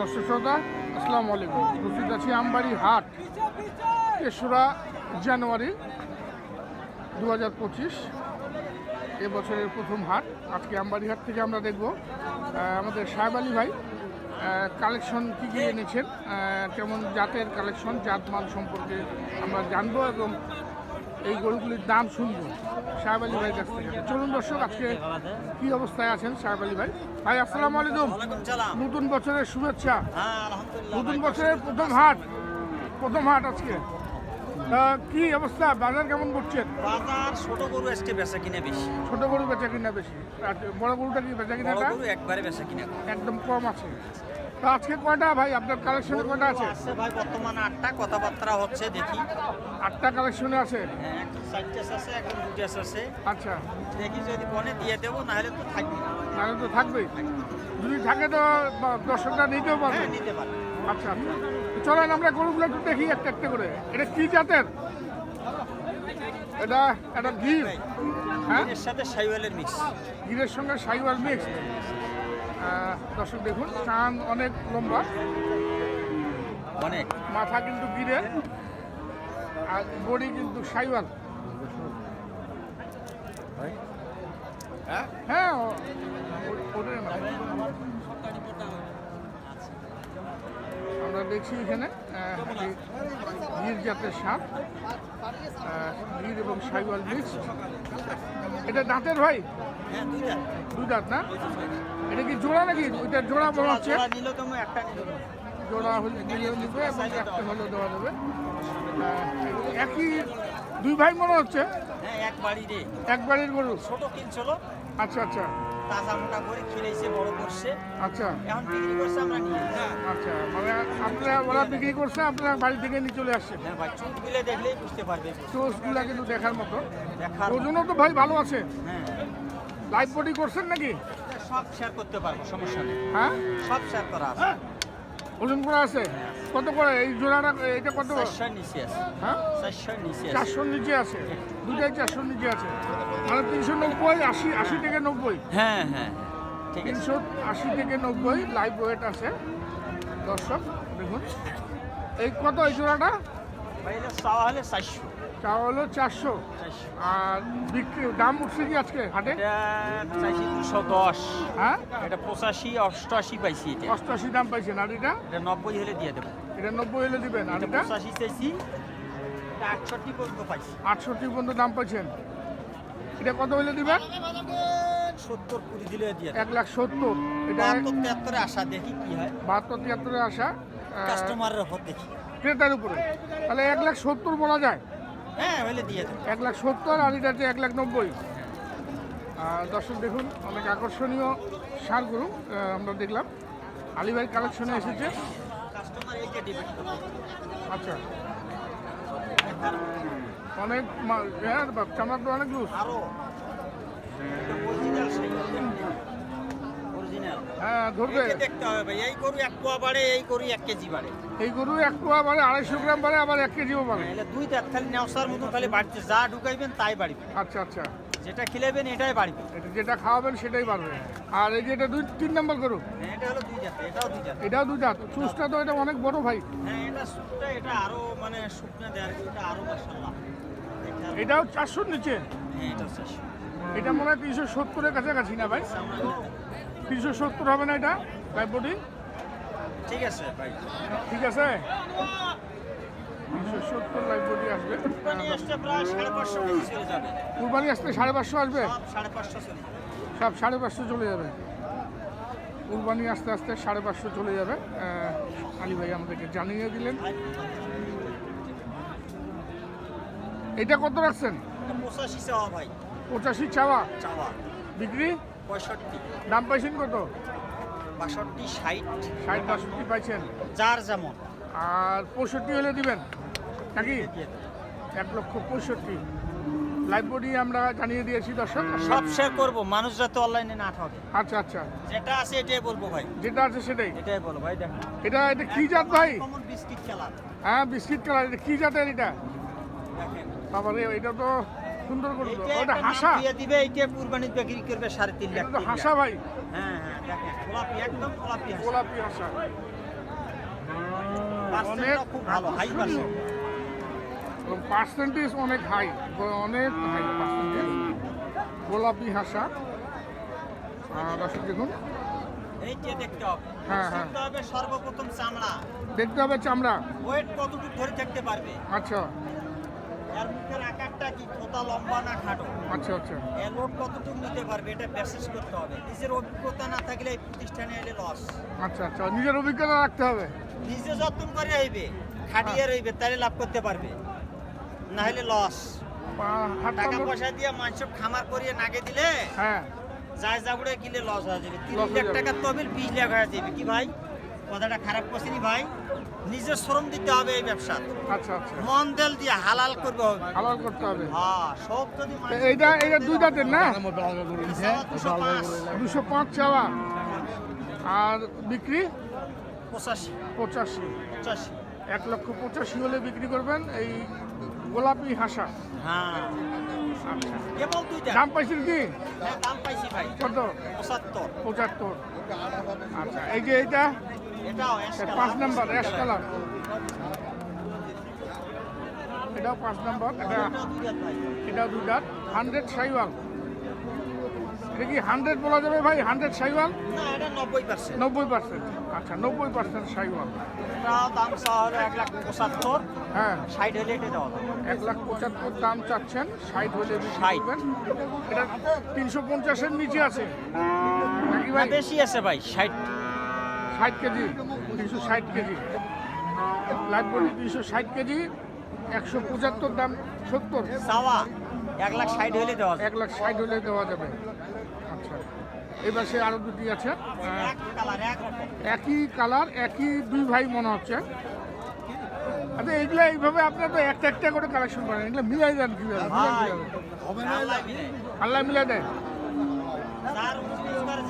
দর্শক শ্রোতা আসসালামু আলাইকুম। উপস্থিত আছি আমবাড়ি হাট, তেসরা জানুয়ারি দু হাজার পঁচিশ, এবছরের প্রথম হাট। আজকে আমবাড়ি হাট থেকে আমরা দেখব আমাদের সাহেব আলী ভাই কালেকশন কী কী এনেছেন কেমন জাতের কালেকশন জাত মাল সম্পর্কে আমরা জানব এবং এই গরুগুলির দাম শুনব সাহেব আলী ভাইয়ের কাছ থেকে। চলুন দর্শক, আজকে কী অবস্থায় আছেন সাহেব আলী ভাই? ভাই আসসালামু আলাইকুম। নতুন বছরের শুভেচ্ছা। হ্যাঁ নতুন বছরের প্রথম হাট প্রথম হাট আজকে। কি অবস্থা? বাজার কেমন করছেন? বাজার ছোট গরু আজকে বেচা কিনে বেশি। ছোট গরু বেচা কিনা বেশি। আর বড় গরুটা কি বেচা কিনা একবারে বেচা কিনে। একদম কম আছে। তা আজকে কয়টা ভাই? আপনার কালেকশনে কয়টা আছে? আছে ভাই বর্তমানে আটটা। কথাবার্তা হচ্ছে দেখি। আটটা কালেকশনে আছে? হ্যাঁ একটা চারটেস আছে একটা দুটেস আছে। আচ্ছা। দেখি যদি বনে দিয়ে দেবো নাহলে তো থাকবে না। তাহলে তো থাকবেই যদি থাকে তো দর্শকরা নিতেও পারবে। হ্যাঁ নিতে পারবে। আচ্ছা আচ্ছা। চলেন আমরা গরুগুলো একটু দেখি একটা একটা করে। এটা কি জাতের? এটা এটা গির হ্যাঁ? এর সাথে সাইওয়ালের মিক্স গিরের সঙ্গে সাইওয়াল মিক্স দর্শক দেখুন কান অনেক লম্বা। অনেক। মাথা কিন্তু গিরে আর বডি কিন্তু সাইওয়াল। হ্যাঁ। আমরা দেখছি এখানে গির জাতের সাপ গির এবং সাইওয়াল মিক্স এটা দাঁতের ভাই? হ্যাঁ দুই দাঁত না? এটা কি জোড়া নাকি? ওইটা জোড়া বলা হচ্ছে। জোড়া হলে দিলেও নিবে এবং একটা হলেও দেওয়া যাবে। একই দুই ভাই মনে হচ্ছে? হ্যাঁ এক বাড়ি বাড়ির গরু? ছোট কিনছিল আচ্ছা আচ্ছা। তাজা মোটা করে খিলেছে বড় করছে। আচ্ছা। এখন বিক্রি করছে আমরা নিয়ে আচ্ছা মানে আপনারা ওরা বিক্রি করছে আপনারা বাড়ি থেকে নিয়ে চলে হ্যাঁ ভাই চুপ গুলে দেখলেই বুঝতে পারবে। টোস্টগুলা কিন্তু দেখার মতো। দেখার ওজনও তো ভাই ভালো আছে। হ্যাঁ। লাইভ বডি করছেন নাকি? সব শেয়ার করতে পারব সমস্যা নেই। হ্যাঁ? সব শেয়ার করা আছে। ওজন করা আছে? কত করে? এই জোড়াটা এটা কত? চারশোর নিচে আছে। হ্যাঁ? চারশোর নিচে চারশোর নিচে আছে। দুটাই চারশোর নিচে আছে। মানে তিনশো নব্বই আশি আশি থেকে নব্বই। হ্যাঁ হ্যাঁ ঠিক আছে। তিনশো আশি থেকে নব্বই লাইভ ওয়েট আছে। দর্শক দেখুন। এই কত এই জোড়াটা? চাওয়া হলে চারশো। তা হলো চারশো। আর বিক্রি দাম উঠছে কি আজকে হাটে? চাইছি দুশো দশ। হ্যাঁ? এটা পঁচাশি অষ্টআশি পাইছি এটা। অষ্টআশি দাম পাইছেন আর এটা? এটা নব্বই হলে দিয়ে দেবো। এটা নব্বই হলে দিবেন আর এটা পঁচাশি চাইছি আটষট্টি পর্যন্ত পাইছি। আটষট্টি পর্যন্ত দাম পাইছেন। এটা কত হলে দিবেন? সত্তর কুড়ি দিলে দিয়ে এক লাখ সত্তর। এটা বাহাত্তর তিয়াত্তরে আসা দেখি কি হয়। বাহাত্তর তিয়াত্তরে আসা কাস্টমারের ওপর দেখি। ক্রেতার উপরে। তাহলে এক লাখ সত্তর বলা যায়। হ্যাঁ হলে দিয়ে দেবো এক লাখ সত্তর আর এটা হচ্ছে এক লাখ নব্বই। দর্শক দেখুন অনেক আকর্ষণীয় সার গরু আমরা দেখলাম। আলিভাই কালেকশনে এসেছে। আচ্ছা। অনেক হ্যাঁ চামড়া অনেক লুজ হ্যাঁ ধরবে দেখতে হবে ভাই এই গরু এক পোয়া বাড়ে এই গরু এক কেজি বাড়ে। এই গরু এক পোয়া বাড়ে আড়াইশো গ্রাম বাড়ে আবার এক কেজিও বাড়ে। এলে দুই দাঁত খালি নেওসার মতো খালি বাড়ছে যা ঢুকাইবেন তাই বাড়বে। আচ্ছা আচ্ছা। যেটা এটাই বাড়বে। এটা যেটা খাওয়াবেন সেটাই বাড়বে। আর এই যে এটা দুই তিন নম্বর গরু? হ্যাঁ, এটা হলো দুই জাত এটাও দুই জাত এটাও দুই দাঁত। চুষটা তো এটা অনেক বড় ভাই। হ্যাঁ এটা আরও মানে শুকনা দেয় আর এটা আরও মাশাআল্লাহ। এটাও চারশোর নিচে? হ্যাঁ এটা চারশো। এটা মনে হয় তিনশো সত্তরের কাছাকাছি না ভাই? তিনশো সত্তর হবে না এটা? বডি ঠিক আছে ভাই ঠিক আছে? তিনশো সত্তর লাইফ বডি আসবে। কুরবানি আসতে সাড়ে পাঁচশো আসবে? সব সাড়ে পাঁচশো চলে যাবে। সব সাড়ে পাঁচশো চলে যাবে। কুরবানি আস্তে আস্তে সাড়ে পাঁচশো চলে যাবে। আলী ভাই আমাদেরকে জানিয়ে দিলেন। এটা কত রাখছেন? পঁচাশি চাওয়া ভাই। পঁচাশি চাওয়া? চাওয়া। বিক্রি? পঁয়ষট্টি। দাম পাইছেন কত? বাষট্টি ষাট। ষাট বাষট্টি পাইছেন? যার যেমন। আর পঁয়ষট্টি হলে দিবেন? নাকি? এক লক্ষ পঁয়ষট্টি। বডি আমরা জানিয়ে দিয়েছি দর্শক। সব শেয়ার করব মানুষ যাতে অনলাইনে না ঠকে। আচ্ছা আচ্ছা। যেটা আছে এটাই বলব ভাই। যেটা আছে সেটাই। এটাই বলো ভাই দেখেন এটা এটা কি জাত ভাই? বিস্কিট খেলা হ্যাঁ বিস্কিট কালার এটা কি জাতের এটা? দেখেন। বাবা রে এটা তো সুন্দর ওটা হাসা। দিয়ে দিবে কুরবানি বিক্রি করবে লাখ। হাসা ভাই। হ্যাঁ হ্যাঁ দেখেন গোলাপি একদম গোলাপি হাসা। গোলাপি হাসা। পার্সেন্টটা খুব ভালো হাই পার্সেন্টেজ অনেক হাই অনেক হাই পার্সেন্টেজ গোলাপি হাসা। দর্শক দেখুন। এইটা দেখতে হবে হ্যাঁ, হ্যাঁ। সর্বপ্রথম চামড়া। দেখতে হবে চামড়া। ওয়েট কতটুকু ধরে থাকতে পারবে? আচ্ছা। এর মুখের আকারটা কি? কোথা লম্বা না খাটো? আচ্ছা আচ্ছা। এর লোড কতটুকু নিতে পারবে? এটা বিশেষ করতে হবে। নিজের অভিজ্ঞতা না থাকলে এই প্রতিষ্ঠানে এলে লস আচ্ছা আচ্ছা। নিজের অভিজ্ঞতা রাখতে হবে। নিজে যত্ন করে রইবে খাটিয়ে রইবে তাহলে লাভ করতে পারবে। না হলে লস টাকা পয়সা দিয়ে মানুষ খামার করিয়ে নাগে দিলে হ্যাঁ। যায় যাগুড়ে কিলে লস হয়ে যাবে। হয়ে লাখ। টাকা তবিল বিশ লাখ হয়ে যাবে। কি ভাই? কথাটা খারাপ করছিনি ভাই। নিজের শ্রম দিতে হবে এই ব্যবসা আচ্ছা আচ্ছা। মন দেল দিয়ে হালাল করবে হবে। হালাল করতে হবে। হ্যাঁ সব যদি এইটা এইটা দুই দাঁতের না? দুশো পাঁচ। দুশো পাঁচ চাওয়া। আর বিক্রি? পঁচাশি। পঁচাশি। পঁচাশি। এক লক্ষ পঁচাশি হলে বিক্রি করবেন এই গোলাপি হাসা। হ্যাঁ। আচ্ছা। কেবল দুইটা। দাম পাইছেন কি? হ্যাঁ দাম পাইছি ভাই। কত? পঁচাত্তর। পঁচাত্তর। আচ্ছা এই যে এইটা? পাঁচ নাম্বার অ্যাশ কালার এটাও পাঁচ নাম্বার এটা এটাও দাঁত হান্ড্রেড সাইওয়াল। এটা কি হান্ড্রেড বলা যাবে ভাই? হান্ড্রেড সাইওয়াল? নব্বই পার্সেন্ট আচ্ছা নব্বই পার্সেন্ট সাইওয়াল। দাম এক লাখ পঁচাত্তর। হ্যাঁ। ষাট হলে এটা দেওয়া এক লাখ পঁচাত্তর দাম চাচ্ছেন ষাট হলে 60 এটা তিনশো পঞ্চাশের নিচে আছে। বেশি আছে ভাই ষাট। ষাট কেজি তিনশো ষাট কেজি। লাইফ বডি তিনশো ষাট কেজি একশো পঁচাত্তর দাম সত্তর। এক লাখ ষাট হলে দেওয়া এক লাখ ষাট হলে দেওয়া যাবে। আচ্ছা এবার সে আরও দুটি আছে। একই কালার একই দুই ভাই মনে হচ্ছে। আচ্ছা এইগুলো এইভাবে আপনার তো একটা একটা করে কালেকশন করেন। এগুলো মিলাই দেন কীভাবে? আল্লাহ মিলাই দেয়।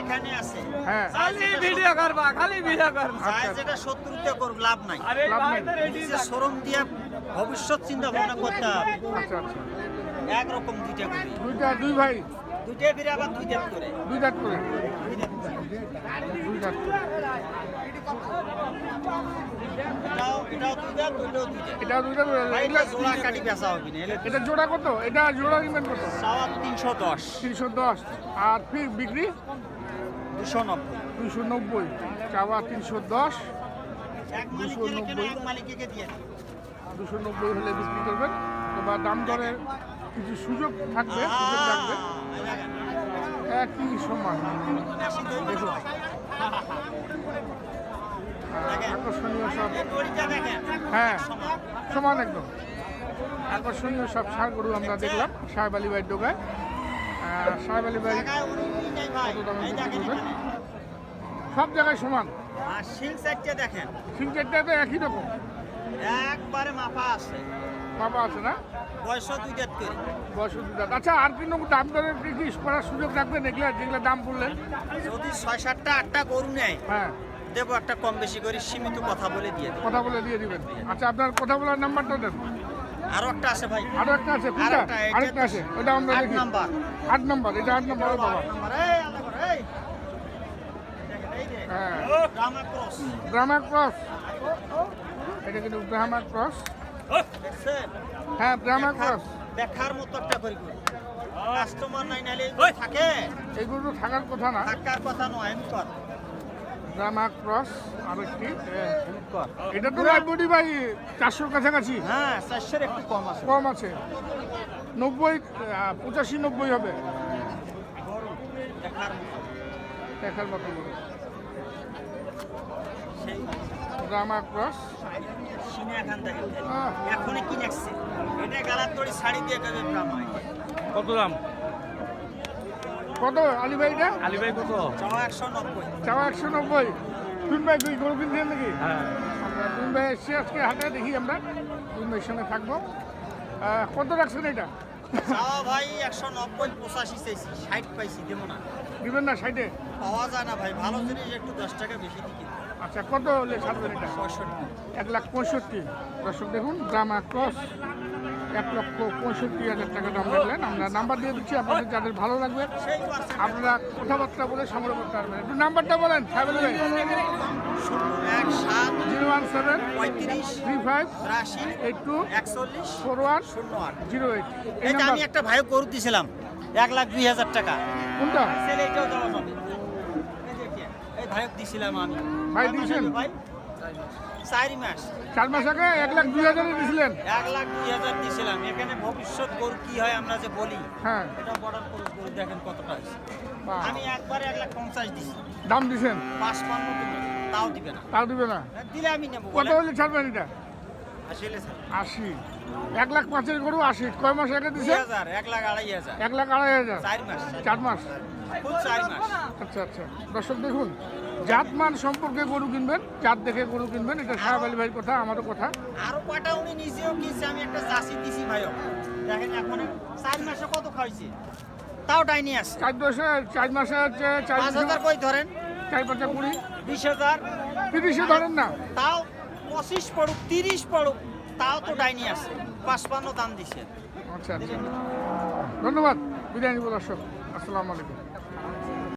যেখানে আছে। হ্যাঁ। খালি ভিডিও করবা খালি ভিডিও করবা। যাই যেটা শত্রুতে করব লাভ নাই। আরে নিজে শরম দিয়ে ভবিষ্যৎ চিন্তা ভাবনা করতে হবে। আচ্ছা আচ্ছা। একরকম দুইটা করি। দুইটা দুই ভাই। দুইটা ফিরে আবার দুই দেব করে। দুই দাঁত করে। দুই দেব করে। দুই দাঁত করে। এটাও এটা দুইটা জোড়া কত? এটা জোড়া কত? তিনশো দশ। তিনশো দশ। আর ফি বিক্রি? দুশো নব্বই। দুশো নব্বই। চাওয়া তিনশো দশ। দিই। দুশো নব্বই। হলে বিক্রি করবেন। এবার দাম দরের কিছু সুযোগ থাকবে সুযোগ। একই সমান। দেখুন। আকর্ষণীয় সব। হ্যাঁ সমান। একদম। আকর্ষণীয় সব সার গরু আমরা দেখলাম সাহেব আলী ভাইয়ের ডোকায় সাহেব আলী ভাই। সব জায়গায় সমান। আর দেখেন। তো একই রকম। একবারে মাপা আছে। আছে না? বয়সও দুই দাঁত করে। বয়স দাঁত আচ্ছা আর কিন্তু দাম দরের কি কি করার সুযোগ রাখবেন? এগুলো যেগুলো দাম বললেন। যদি ছয় সাতটা আটটা গরু নেয় হ্যাঁ। দেবো একটা কম বেশি করে সীমিত কথা বলে দিয়ে দেবো। কথা বলে দিয়ে দিবেন। আচ্ছা আপনার কথা বলার নাম্বারটা দেন। আরও একটা আছে ভাই। আরও একটা আছে কোনটা আরেকটা, আরেকটা আছে ওটা আমরা দেখি। নাম্বার। আট নাম্বার এটা আট নাম্বার বাবা। নাম্বার, এই, আলাদা করে, এই। দেখেন, এই যে। হ্যাঁ Drama cross। ব্রাহ্মা ক্রস। এটা কিন্তু ব্রাহ্মা ক্রস। হ্যাঁ দেখার- ক্রস। দেখার মতো একটা করি কাস্টমার নাই নালে এগুলো থাকে। এগুলো থাকার কথা না। থাকার কথা নয় আমি ব্রাহ্মা ক্রস আরেকটি। আমি এটা তো বডি ভাই চারশোর কাছাকাছি। হ্যাঁ চারশোর একটু কম আছে। কম আছে। নব্বই পঁচাশি নব্বই হবে। দেখার মতো। দেখার মতো করে সেই ক্রস। এখনই কি নেকছে এটা গালার দড়ি শাড়ি দিয়ে দেবে কত দাম? কত? আলী ভাই এটা? আলী ভাই কত? চাওয়া একশো নব্বই। চাওয়া একশো নব্বই। তুন ভাই তুই গরু কিনছেন নাকি? হ্যাঁ। তুন ভাই এসছি আজকে হাটে দেখি আমরা। তুন ভাইয়ের সঙ্গে থাকব। কত রাখছেন এটা? চাওয়া ভাই একশো নব্বই পঁচাশি চাইছি। ষাট পাইছি দেবো না। দিবেন না সাইডে পাওয়া যায় না ভাই ভালো জিনিস একটু দশ টাকা বেশি দিকে আচ্ছা কত হলে ছাড়বেন এটা? এক লাখ পঁয়ষট্টি। দর্শক দেখুন ড্রামা ক্রস এক লক্ষ পঁয়ষট্টি হাজার টাকা দাম দেখলেন আমরা নাম্বার দিয়ে দিচ্ছি আপনাদের যাদের ভালো লাগবে আপনারা কথাবার্তা বলে সংগ্রহ করতে পারবেন। একটু নাম্বারটা বলেন family zero one seven three five eight two একচল্লিশ ফোর ওয়ান শূন্য আট। Zero eight. এই আমি একটা ভাইও গরু দিছিলাম এক লাখ দুই হাজার টাকা। কোনটা ছেলে এটাও দেওয়া যাবে এই যে এটা, দিছিলাম আমি। ভাই দিয়েছেন? ভাই চারি মাস। চার মাস আগে এক লাখ দুই হাজারে দিয়েছিলেন এক লাখ দুই হাজার দিছিলাম। এখানে ভবিষ্যৎ গরু কি হয় আমরা যে বলি হ্যাঁ। এটা বর্ডার গরু দেখেন কতটা বাহ। আমি একবারে এক লাখ পঞ্চাশ দিছি দাম দিছেন? পাঁচ পান্ন তাও দিবে না। তাও দিবে না? দিলে আমি নেব কত। হলে ছাড়বেন এটা? আশি এক লাখ পাঁচের গরু আশি। কয় মাস আগে দিছে এক লাখ আড়াই হাজার। এক লাখ আড়াই হাজার। চার মাস। চার মাস। চার মাস। আচ্ছা আচ্ছা। দর্শক দেখুন জাতমান সম্পর্কে গরু কিনবেন জাত দেখে গরু কিনবেন এটা সাহেব আলী ভাইয়ের কথা আমারও কথা। আরও কয়টা উনি নিজেও কিনছে আমি একটা জাসি দিছি ভাইও দেখেন এখন চার মাসে কত খাইছে? তাও ডাইনি আছে। চার দশে চার মাসে হচ্ছে চার হাজার কই ধরেন? চার পাঁচটা কুড়ি। বিশ হাজার। তিরিশে ধরেন না। তাও পঁচিশ পড়ুক তিরিশ পড়ুক তাও তো ডাইনি আছে। পাঁচপান্ন দাম দিছে। আচ্ছা আচ্ছা। ধন্যবাদ। বিরিয়ানি দর্শক। আসসালামু আলাইকুম।